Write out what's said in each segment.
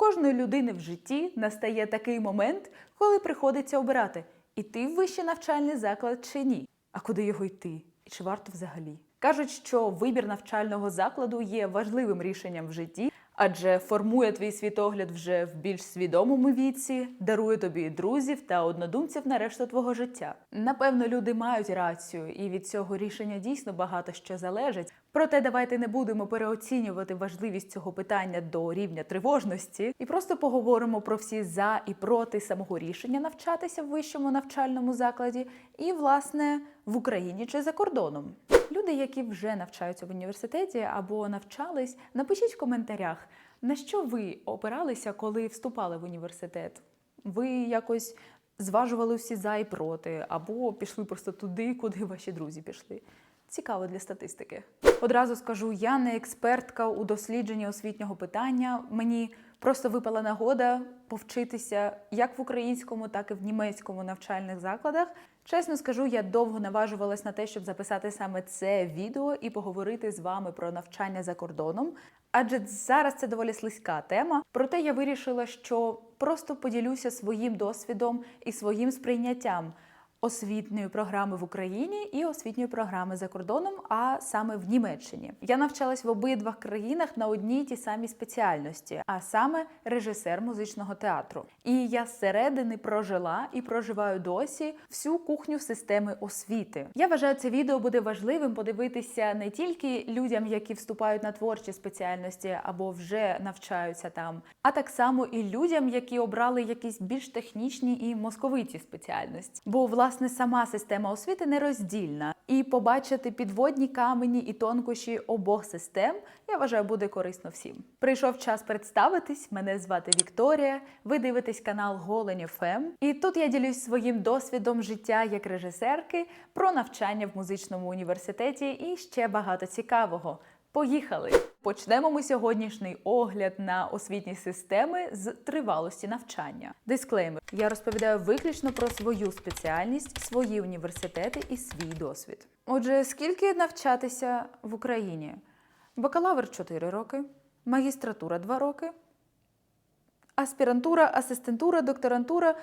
кожної людини в житті настає такий момент, коли приходиться обирати, іти в вищий навчальний заклад чи ні. А куди його йти? І чи варто взагалі? Кажуть, що вибір навчального закладу є важливим рішенням в житті, адже формує твій світогляд вже в більш свідомому віці, дарує тобі друзів та однодумців на решту твого життя. Напевно, люди мають рацію, і від цього рішення дійсно багато що залежить. Проте давайте не будемо переоцінювати важливість цього питання до рівня тривожності і просто поговоримо про всі за і проти самого рішення навчатися в вищому навчальному закладі, і власне в Україні чи за кордоном. Люди, які вже навчаються в університеті або навчались, напишіть в коментарях, на що ви опиралися, коли вступали в університет. Ви якось зважували всі за і проти, або пішли просто туди, куди ваші друзі пішли. Цікаво для статистики. Одразу скажу, я не експертка у дослідженні освітнього питання. Мені просто випала нагода повчитися як в українському, так і в німецькому навчальних закладах. Чесно скажу, я довго наважувалась на те, щоб записати саме це відео і поговорити з вами про навчання за кордоном. Адже зараз це доволі слизька тема. Проте я вирішила, що просто поділюся своїм досвідом і своїм сприйняттям освітньої програми в Україні і освітньої програми за кордоном, а саме в Німеччині. Я навчалась в обидвах країнах на одній тій самій спеціальності, а саме режисер музичного театру. І я зсередини прожила і проживаю досі всю кухню системи освіти. Я вважаю, це відео буде важливим подивитися не тільки людям, які вступають на творчі спеціальності або вже навчаються там, а так само і людям, які обрали якісь більш технічні і московиті спеціальності. Бо власне сама система освіти нероздільна, і побачити підводні камені і тонкощі обох систем я вважаю буде корисно всім. Прийшов час представитись. Мене звати Вікторія. Ви дивитесь канал Голень ФМ. І тут я ділюсь своїм досвідом життя як режисерки про навчання в музичному університеті і ще багато цікавого. Поїхали! Почнемо ми сьогоднішній огляд на освітні системи з тривалості навчання. Дисклеймер: я розповідаю виключно про свою спеціальність, свої університети і свій досвід. Отже, скільки навчатися в Україні? Бакалавр 4 роки, магістратура 2 роки, аспірантура, асистентура, докторантура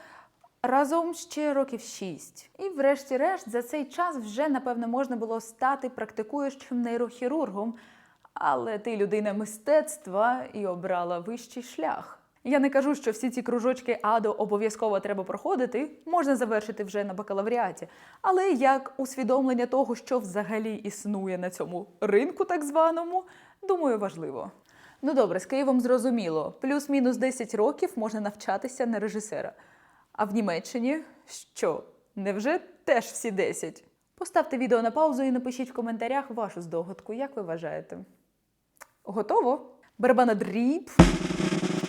разом ще років 6. І, врешті-решт, за цей час вже напевно можна було стати практикуючим нейрохірургом. Але ти людина мистецтва і обрала вищий шлях. Я не кажу, що всі ці кружочки АДО обов'язково треба проходити, можна завершити вже на бакалавріаті. Але як усвідомлення того, що взагалі існує на цьому ринку, так званому, думаю, важливо. Ну добре, з Києвом зрозуміло. Плюс-мінус 10 років можна навчатися на режисера. А в Німеччині що? Невже теж всі 10? Поставте відео на паузу і напишіть в коментарях вашу здогадку, як ви вважаєте. Готово? Барабана дріб.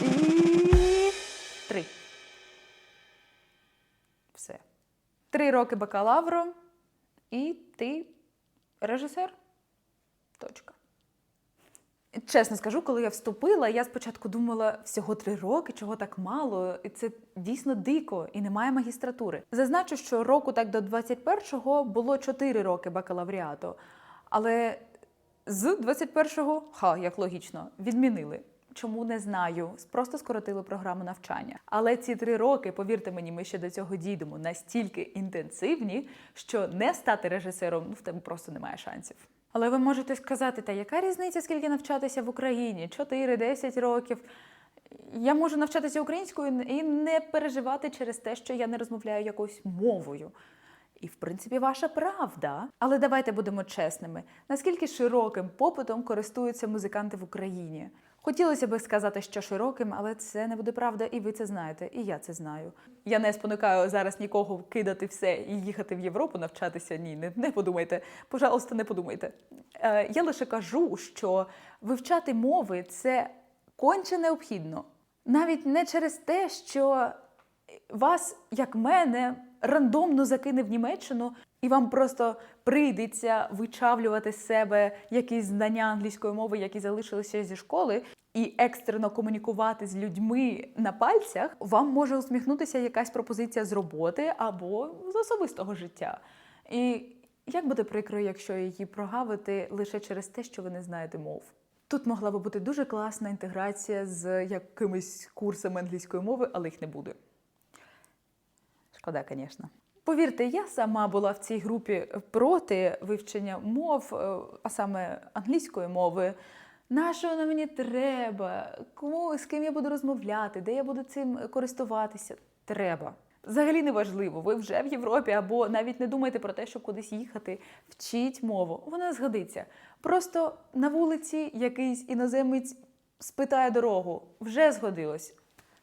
І три. Все. Три роки бакалавру. І ти режисер. Точка. Чесно скажу, коли я вступила, я спочатку думала всього три роки, чого так мало, і це дійсно дико, і немає магістратури. Зазначу, що року так до 21-го було чотири роки бакалавріату, але з 21-го, ха, як логічно, відмінили. Чому не знаю, просто скоротили програму навчання. Але ці три роки, повірте мені, ми ще до цього дійдемо настільки інтенсивні, що не стати режисером ну в тебе просто немає шансів. Але ви можете сказати, та яка різниця, скільки навчатися в Україні? 4-10 років. Я можу навчатися українською і не переживати через те, що я не розмовляю якоюсь мовою. І, в принципі, ваша правда. Але давайте будемо чесними: наскільки широким попитом користуються музиканти в Україні? Хотілося би сказати, що широким, але це не буде правда, і ви це знаєте, і я це знаю. Я не спонукаю зараз нікого кидати все і їхати в Європу навчатися. Ні, не, не подумайте. Пожалуйста, не подумайте. Е, я лише кажу, що вивчати мови це конче необхідно. Навіть не через те, що вас, як мене, рандомно закине в Німеччину, і вам просто прийдеться вичавлювати з себе якісь знання англійської мови, які залишилися зі школи, і екстрено комунікувати з людьми на пальцях, вам може усміхнутися якась пропозиція з роботи або з особистого життя. І як буде прикро, якщо її прогавити лише через те, що ви не знаєте мов? Тут могла би бути дуже класна інтеграція з якимись курсами англійської мови, але їх не буде. Шкода, звісно. Повірте, я сама була в цій групі проти вивчення мов, е, а саме англійської мови. На що воно мені треба? Кому з ким я буду розмовляти? Де я буду цим користуватися? Треба. Взагалі не важливо, ви вже в Європі або навіть не думайте про те, щоб кудись їхати. Вчіть мову, вона згодиться. Просто на вулиці якийсь іноземець спитає дорогу, вже згодилось.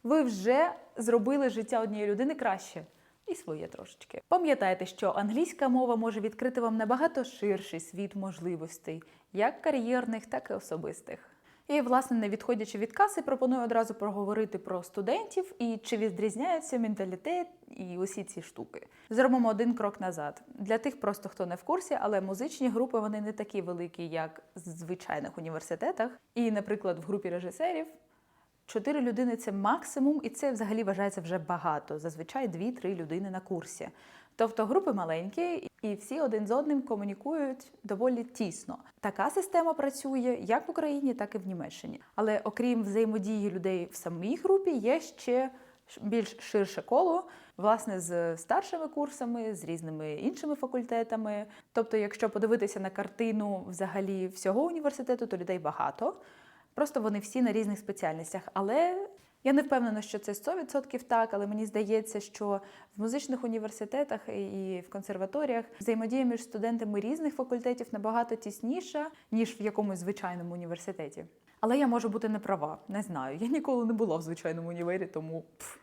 Ви вже зробили життя однієї людини краще. І своє трошечки. Пам'ятайте, що англійська мова може відкрити вам набагато ширший світ можливостей, як кар'єрних, так і особистих. І, власне, не відходячи від каси, пропоную одразу проговорити про студентів і чи відрізняється менталітет і усі ці штуки. Зробимо один крок назад. Для тих, просто хто не в курсі, але музичні групи вони не такі великі, як в звичайних університетах. І, наприклад, в групі режисерів Чотири людини це максимум, і це взагалі вважається вже багато. Зазвичай дві-три людини на курсі. Тобто групи маленькі, і всі один з одним комунікують доволі тісно. Така система працює як в Україні, так і в Німеччині. Але окрім взаємодії людей в самій групі, є ще більш ширше коло, власне, з старшими курсами, з різними іншими факультетами. Тобто, якщо подивитися на картину взагалі всього університету, то людей багато. Просто вони всі на різних спеціальностях. Але я не впевнена, що це 100% так, але мені здається, що в музичних університетах і в консерваторіях взаємодія між студентами різних факультетів набагато тісніша, ніж в якомусь звичайному університеті. Але я можу бути не права, не знаю. Я ніколи не була в звичайному універі, тому пф,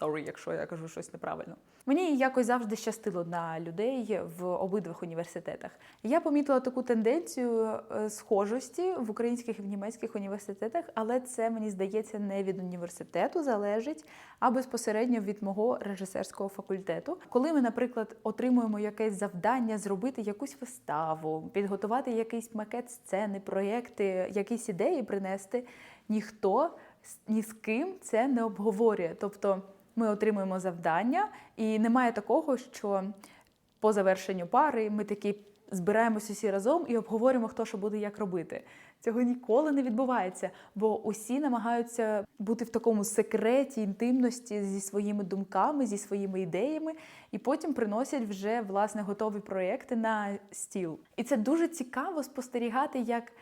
sorry, якщо я кажу щось неправильно. Мені якось завжди щастило на людей в обидвих університетах. Я помітила таку тенденцію е, схожості в українських і в німецьких університетах, але це мені здається не від університету залежить, а безпосередньо від мого режисерського факультету. Коли ми, наприклад, отримуємо якесь завдання зробити якусь виставу, підготувати якийсь макет сцени, проєкти, якісь ідеї принести, ніхто ні з ким це не обговорює. Тобто ми отримуємо завдання, і немає такого, що по завершенню пари ми такі збираємося всі разом і обговорюємо, хто що буде як робити. Цього ніколи не відбувається, бо усі намагаються бути в такому секреті, інтимності зі своїми думками, зі своїми ідеями, і потім приносять вже власне готові проекти на стіл. І це дуже цікаво спостерігати, як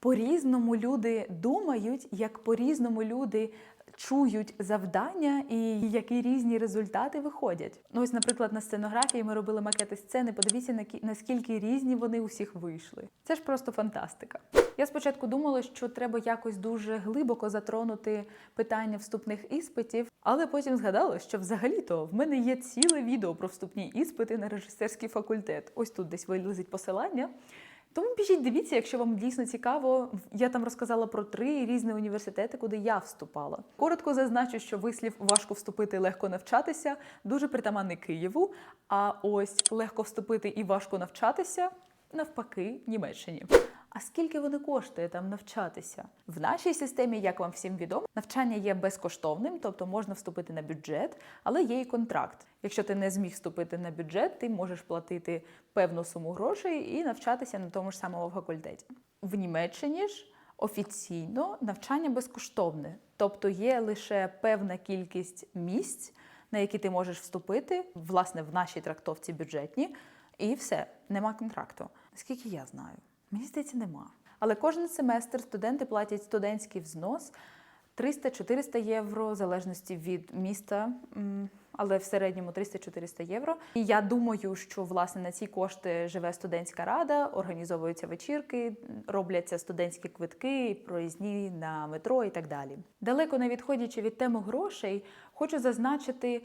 по-різному люди думають, як по-різному люди чують завдання і які різні результати виходять. Ну ось, наприклад, на сценографії ми робили макети сцени. Подивіться, наскільки різні вони усіх вийшли. Це ж просто фантастика. Я спочатку думала, що треба якось дуже глибоко затронути питання вступних іспитів, але потім згадала, що взагалі-то в мене є ціле відео про вступні іспити на режисерський факультет. Ось тут десь вилізить посилання. Тому біжіть, дивіться, якщо вам дійсно цікаво. Я там розказала про три різні університети, куди я вступала. Коротко зазначу, що вислів важко вступити, легко навчатися дуже притаманний Києву. А ось легко вступити і важко навчатися навпаки Німеччині. А скільки вони коштує там навчатися? В нашій системі, як вам всім відомо, навчання є безкоштовним, тобто можна вступити на бюджет, але є і контракт. Якщо ти не зміг вступити на бюджет, ти можеш платити певну суму грошей і навчатися на тому ж самому факультеті. В Німеччині ж офіційно навчання безкоштовне, тобто є лише певна кількість місць, на які ти можеш вступити, власне, в нашій трактовці бюджетні, і все, нема контракту. Наскільки я знаю. Мені здається, нема. Але кожен семестр студенти платять студентський взнос 300-400 євро, в залежності від міста, але в середньому 300-400 євро. І я думаю, що власне на ці кошти живе студентська рада, організовуються вечірки, робляться студентські квитки, проїзні на метро і так далі. Далеко не відходячи від теми грошей, хочу зазначити е,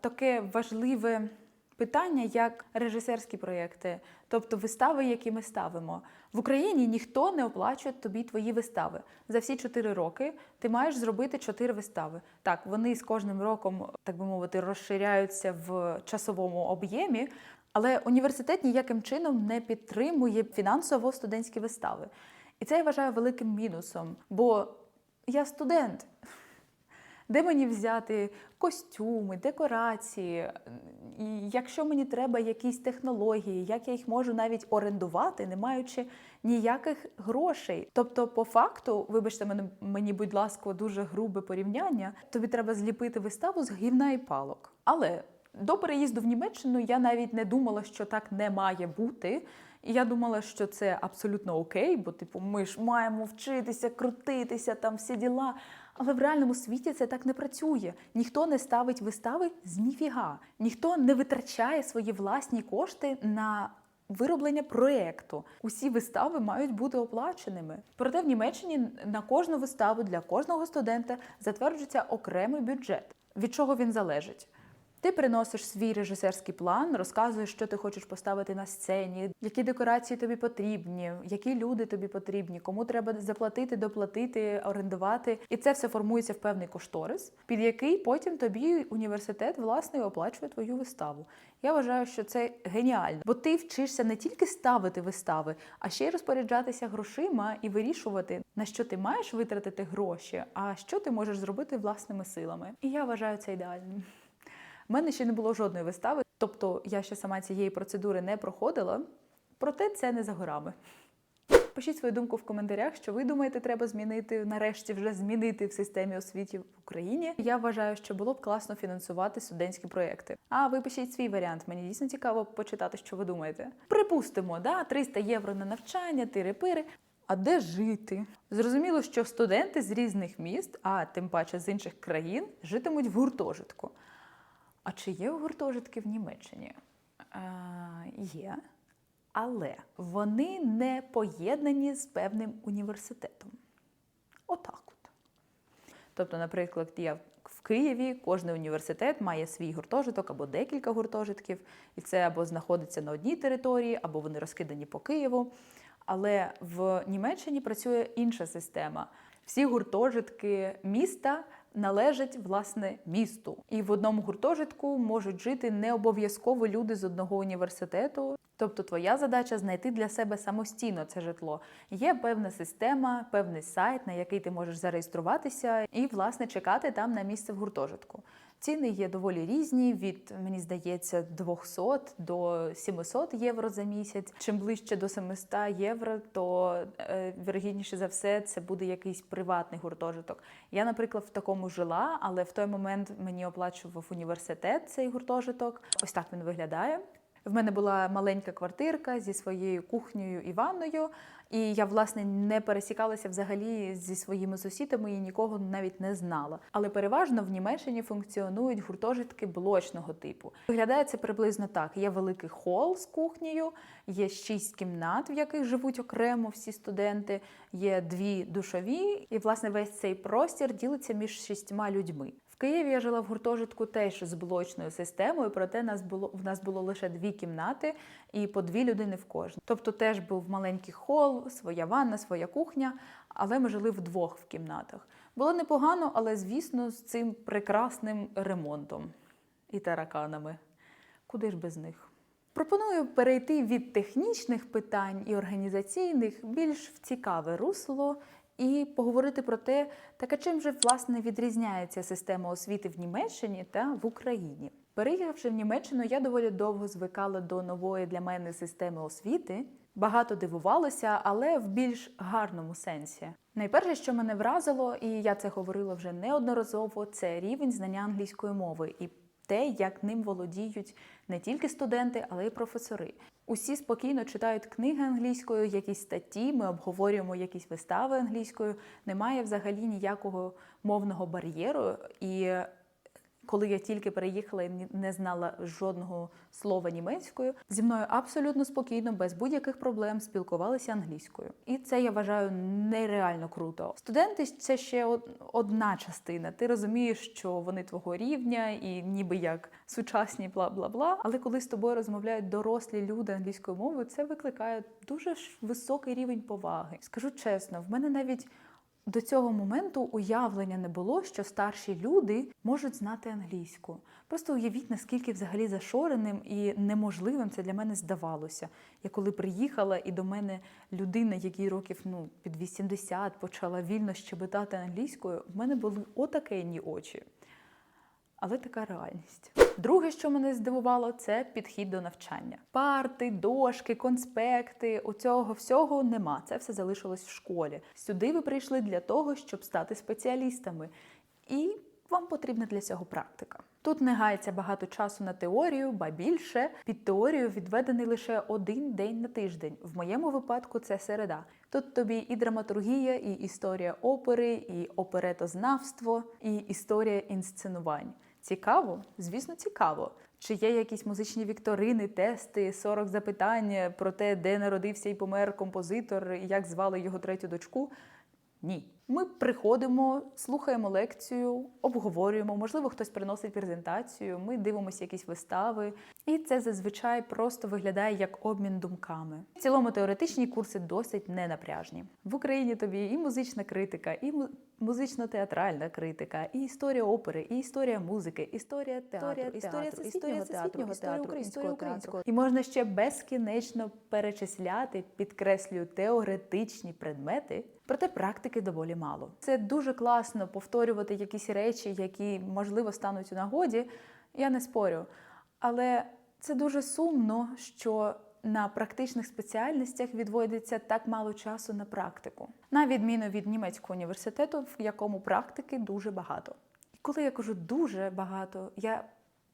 таке важливе питання як режисерські проєкти, тобто вистави, які ми ставимо. В Україні ніхто не оплачує тобі твої вистави. За всі чотири роки ти маєш зробити чотири вистави. Так, вони з кожним роком, так би мовити, розширяються в часовому об'ємі. Але університет ніяким чином не підтримує фінансово студентські вистави. І це я вважаю великим мінусом, бо я студент. Де мені взяти костюми, декорації? І якщо мені треба якісь технології, як я їх можу навіть орендувати, не маючи ніяких грошей. Тобто, по факту, вибачте мене, мені, будь ласка, дуже грубе порівняння. Тобі треба зліпити виставу з гівна і палок. Але до переїзду в Німеччину я навіть не думала, що так не має бути. Я думала, що це абсолютно окей, бо типу ми ж маємо вчитися, крутитися, там всі діла. Але в реальному світі це так не працює. Ніхто не ставить вистави з ніфіга. Ніхто не витрачає свої власні кошти на вироблення проєкту. Усі вистави мають бути оплаченими. Проте в Німеччині на кожну виставу для кожного студента затверджується окремий бюджет. Від чого він залежить? Ти приносиш свій режисерський план, розказуєш, що ти хочеш поставити на сцені, які декорації тобі потрібні, які люди тобі потрібні, кому треба заплатити, доплатити, орендувати. І це все формується в певний кошторис, під який потім тобі університет власне оплачує твою виставу. Я вважаю, що це геніально, бо ти вчишся не тільки ставити вистави, а ще й розпоряджатися грошима і вирішувати, на що ти маєш витратити гроші, а що ти можеш зробити власними силами. І я вважаю це ідеальним. У мене ще не було жодної вистави, тобто я ще сама цієї процедури не проходила, проте це не за горами. Пишіть свою думку в коментарях, що ви думаєте, треба змінити нарешті вже змінити в системі освіті в Україні. Я вважаю, що було б класно фінансувати студентські проекти. А ви пишіть свій варіант. Мені дійсно цікаво почитати, що ви думаєте. Припустимо, да, 300 євро на навчання, тири-пири. А де жити? Зрозуміло, що студенти з різних міст, а тим паче з інших країн, житимуть в гуртожитку. А чи є гуртожитки в Німеччині? Е, є, але вони не поєднані з певним університетом. Отак от. Тобто, наприклад, я в Києві кожен університет має свій гуртожиток або декілька гуртожитків, і це або знаходиться на одній території, або вони розкидані по Києву. Але в Німеччині працює інша система. Всі гуртожитки міста належать власне місту, і в одному гуртожитку можуть жити не обов'язково люди з одного університету. Тобто, твоя задача знайти для себе самостійно це житло. Є певна система, певний сайт, на який ти можеш зареєструватися, і власне чекати там на місце в гуртожитку. Ціни є доволі різні, від мені здається 200 до 700 євро за місяць. Чим ближче до 700 євро, то е, вірогідніше за все це буде якийсь приватний гуртожиток. Я, наприклад, в такому жила, але в той момент мені оплачував університет цей гуртожиток. Ось так він виглядає. В мене була маленька квартирка зі своєю кухнею і ванною, і я, власне, не пересікалася взагалі зі своїми сусідами і нікого навіть не знала. Але переважно в Німеччині функціонують гуртожитки блочного типу. Виглядає це приблизно так: є великий хол з кухнею, є шість кімнат, в яких живуть окремо всі студенти, є дві душові, і власне весь цей простір ділиться між шістьма людьми. Києві я жила в гуртожитку теж з блочною системою, проте нас було в нас було лише дві кімнати і по дві людини в кожній. Тобто теж був маленький хол, своя ванна, своя кухня, але ми жили вдвох в кімнатах. Було непогано, але звісно, з цим прекрасним ремонтом і тараканами. Куди ж без них? Пропоную перейти від технічних питань і організаційних більш в цікаве русло і поговорити про те, так а чим же власне відрізняється система освіти в Німеччині та в Україні. Переїхавши в Німеччину, я доволі довго звикала до нової для мене системи освіти. Багато дивувалася, але в більш гарному сенсі. Найперше, що мене вразило, і я це говорила вже неодноразово, це рівень знання англійської мови і те, як ним володіють не тільки студенти, але й професори. Усі спокійно читають книги англійською, якісь статті, ми обговорюємо якісь вистави англійською. Немає взагалі ніякого мовного бар'єру. І коли я тільки переїхала і не знала жодного слова німецькою, зі мною абсолютно спокійно, без будь-яких проблем спілкувалися англійською. І це я вважаю нереально круто. Студенти це ще одна частина. Ти розумієш, що вони твого рівня і ніби як сучасні, бла бла бла. Але коли з тобою розмовляють дорослі люди англійською мовою, це викликає дуже високий рівень поваги. Скажу чесно, в мене навіть До цього моменту уявлення не було, що старші люди можуть знати англійську. Просто уявіть, наскільки взагалі зашореним і неможливим це для мене здавалося. Я коли приїхала, і до мене людина, якій років ну, під 80, почала вільно щебетати англійською, в мене були отакенні очі. Але така реальність. Друге, що мене здивувало, це підхід до навчання. Парти, дошки, конспекти у цього всього нема. Це все залишилось в школі. Сюди ви прийшли для того, щоб стати спеціалістами. І вам потрібна для цього практика. Тут не гається багато часу на теорію, ба більше під теорію відведений лише один день на тиждень. В моєму випадку це середа. Тут тобі і драматургія, і історія опери, і оперетознавство, і історія інсценувань. Цікаво? Звісно, цікаво. Чи є якісь музичні вікторини, тести, 40 запитань про те, де народився і помер композитор, і як звали його третю дочку? Ні. Ми приходимо, слухаємо лекцію, обговорюємо, можливо, хтось приносить презентацію, ми дивимося якісь вистави, і це зазвичай просто виглядає як обмін думками. В цілому теоретичні курси досить ненапряжні. В Україні тобі і музична критика, і музично-театральна критика, і історія опери, і історія музики, історія театру, історія всесвітнього театру, історія українського театру. І можна ще безкінечно перечисляти, підкреслюю, теоретичні предмети, проте практики доволі мало. Це дуже класно повторювати якісь речі, які можливо стануть у нагоді. Я не спорю. Але це дуже сумно, що на практичних спеціальностях відводиться так мало часу на практику, на відміну від німецького університету, в якому практики дуже багато. І коли я кажу дуже багато, я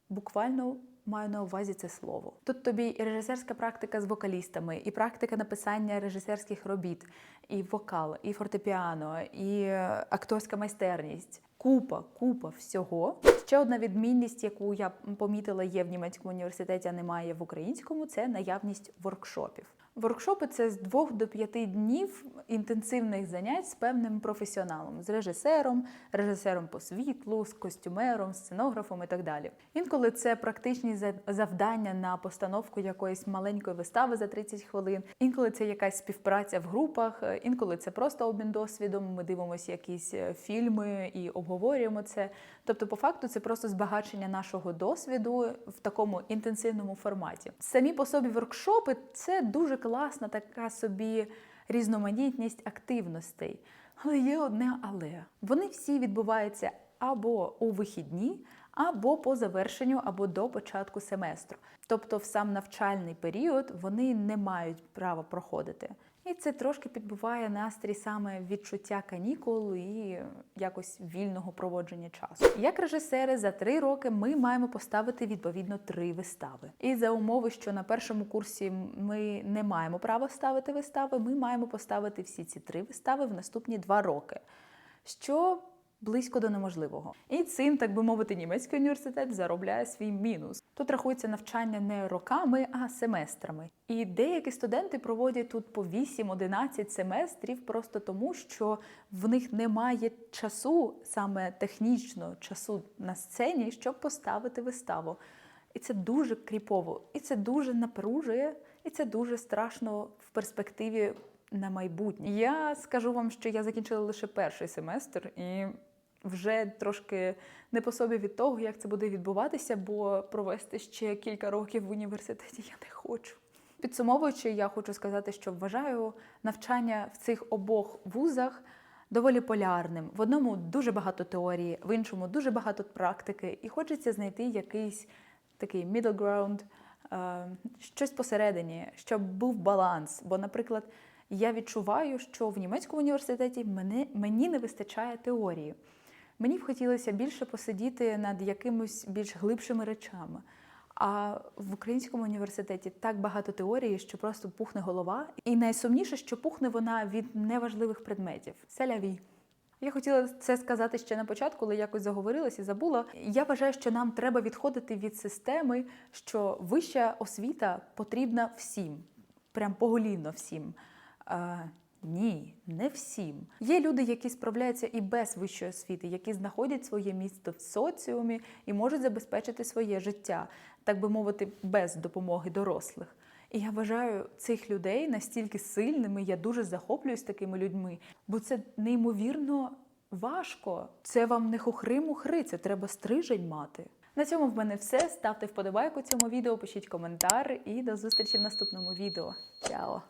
буквально маю на увазі це слово. Тут тобі і режисерська практика з вокалістами, і практика написання режисерських робіт, і вокал, і фортепіано, і е, акторська майстерність. Купа, купа всього. Ще одна відмінність, яку я помітила, є в німецькому університеті, а немає в українському, це наявність воркшопів. Воркшопи це з двох до п'яти днів інтенсивних занять з певним професіоналом, з режисером, режисером по світлу, з костюмером, сценографом і так далі. Інколи це практичні завдання на постановку якоїсь маленької вистави за 30 хвилин. Інколи це якась співпраця в групах, інколи це просто обмін досвідом. Ми дивимося якісь е, фільми і обговорюємо це. Тобто, по факту, це просто збагачення нашого досвіду в такому інтенсивному форматі. Самі по собі воркшопи це дуже класна така собі різноманітність активностей. Але є одне але. Вони всі відбуваються або у вихідні, або по завершенню, або до початку семестру. Тобто в сам навчальний період вони не мають права проходити. І це трошки підбиває настрій саме відчуття канікул і якось вільного проводження часу. Як режисери за три роки ми маємо поставити відповідно три вистави. І за умови, що на першому курсі ми не маємо права ставити вистави, ми маємо поставити всі ці три вистави в наступні два роки. Що близько до неможливого. І цим, так би мовити, німецький університет заробляє свій мінус. Тут рахується навчання не роками, а семестрами. І деякі студенти проводять тут по 8-11 семестрів просто тому, що в них немає часу, саме технічно часу на сцені, щоб поставити виставу. І це дуже кріпово, і це дуже напружує, і це дуже страшно в перспективі на майбутнє. Я скажу вам, що я закінчила лише перший семестр і вже трошки не по собі від того, як це буде відбуватися, бо провести ще кілька років в університеті я не хочу. Підсумовуючи, я хочу сказати, що вважаю навчання в цих обох вузах доволі полярним. В одному дуже багато теорії, в іншому дуже багато практики, і хочеться знайти якийсь такий middle ground, е, щось посередині, щоб був баланс. Бо, наприклад, я відчуваю, що в німецькому університеті мене, мені не вистачає теорії. Мені б хотілося більше посидіти над якимось більш глибшими речами. А в українському університеті так багато теорії, що просто пухне голова. І найсумніше, що пухне вона від неважливих предметів. Селяві. Я хотіла це сказати ще на початку, але якось заговорилась і забула. Я вважаю, що нам треба відходити від системи, що вища освіта потрібна всім, прям поголівно всім. Ні, не всім. Є люди, які справляються і без вищої освіти, які знаходять своє місце в соціумі і можуть забезпечити своє життя, так би мовити, без допомоги дорослих. І я вважаю цих людей настільки сильними. Я дуже захоплююсь такими людьми, бо це неймовірно важко. Це вам не хухри-мухри, це треба стрижень мати. На цьому в мене все. Ставте вподобайку цьому відео, пишіть коментар і до зустрічі в наступному відео. Чао!